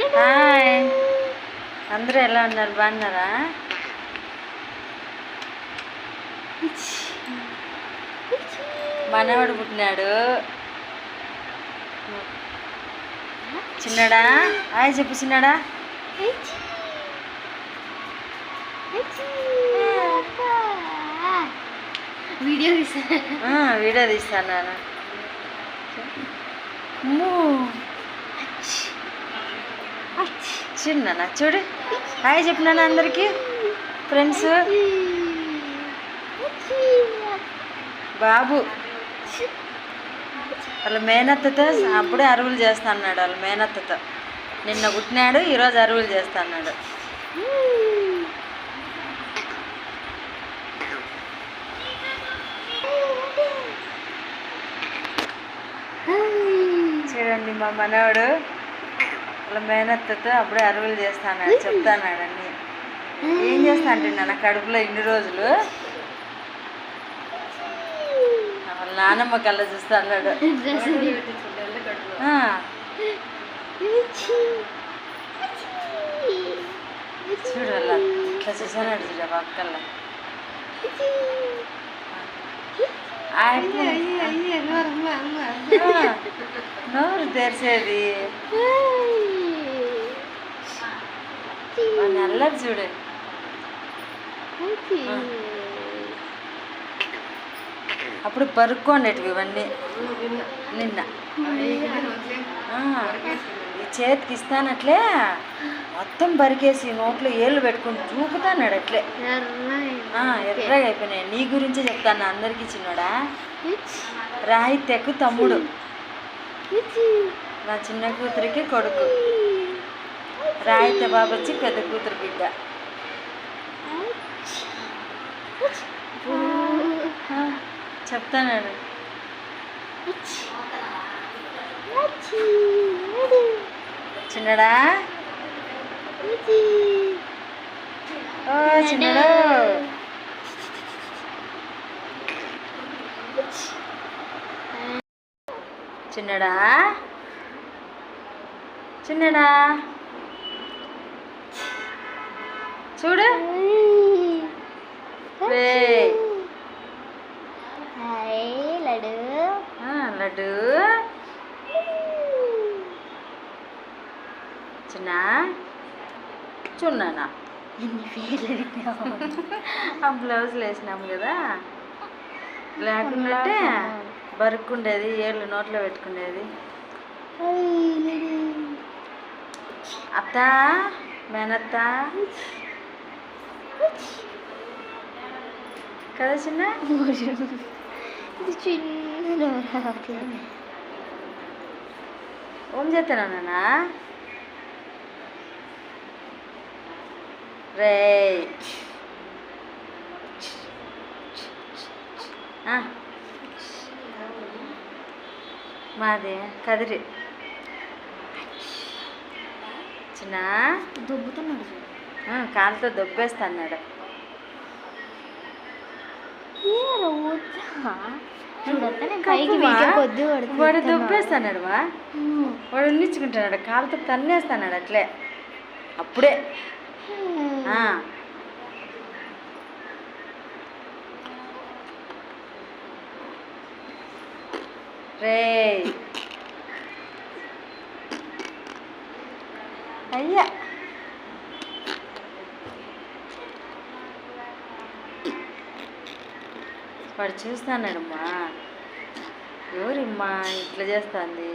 Hi. అందరూ ఎలా ఉన్నారు? బాగున్నారా? మనవాడు పుట్టినాడు. చిన్నడా? హాయ్ చెప్పు చిన్నడా. వీడియో తీసా. ఆ, వీడియో తీస్తాను చిన్న చూడు. హాయ్ చెప్పినాను అందరికి? ఫ్రెండ్స్? బాబు. వాళ్ళ మేనత్తతో అప్పుడే అరువులు చేస్తా అన్నాడు వాళ్ళ మేనత్తతో. నిన్న పుట్టినాడు ఈరోజు అరువులు చేస్తా అన్నాడు చూడండి మా మనవడు. వాళ్ళ మేనత్తతో అప్పుడే అరువులు చేస్తా అన్నాడు చెప్తా అన్నాడు అన్ని. ఏం చేస్తా అంటే నా కడుపులో ఇన్ని రోజులు? వాళ్ళ నానమ్మ కళ్ళ చూస్తా అన్నాడు. చూడు వాళ్ళ ఇట్లా చూసాడు చూడ పక్కల నోరు తెరిచేది. వాడిని అల్లరి చూడు అప్పుడు పరుక్కోండేటివి ఇవన్నీ. నిన్న. చేతికి ఇస్తానట్లే మొత్తం బరికేసి నోట్లో ఏళ్ళు పెట్టుకుని చూపుతాన్నాడు అట్లే. ఎర్రగా అయిపోయినాయి. నీ గురించి చెప్తాను అందరికీ చిన్నోడా. రాహిత్యకు తమ్ముడు. నా చిన్న కూతురికి కొడుకు. రాయిత బాబు వచ్చి పెద్ద కూతురు బిడ్డ. చెప్తాను చిన్నడా? ఓ చిన్నడు. చిన్నడా? చిన్నడా? చూడు. రే. లడు ఆ, లడ్డు. చిన్న. చున్నానా? ఎన్ని పేర్లు పెట్టినావు? ఆ బ్లౌజులు వేసినాము కదా. లేకుంటే బరుక్కుండేది ఏళ్ళు నోట్లో పెట్టుకునేది. అత్త. మేనత్త కదా చిన్న ఇది చిన్న ఓం చేస్తానా రే మాది కదిరి చిన్న దొబ్బుతున్నాడు కాలుతో దొబ్బేస్తాడు వాడు దొబ్బేస్తాడు వా వాడు ఉన్నించుకుంటున్నాడు కాలుతో తన్నేస్తాడు అట్లే. అప్పుడే. రే అయ్యా. వాడు చూస్తున్నాడమ్మా. ఎవరమ్మా ఇట్లా చేస్తుంది?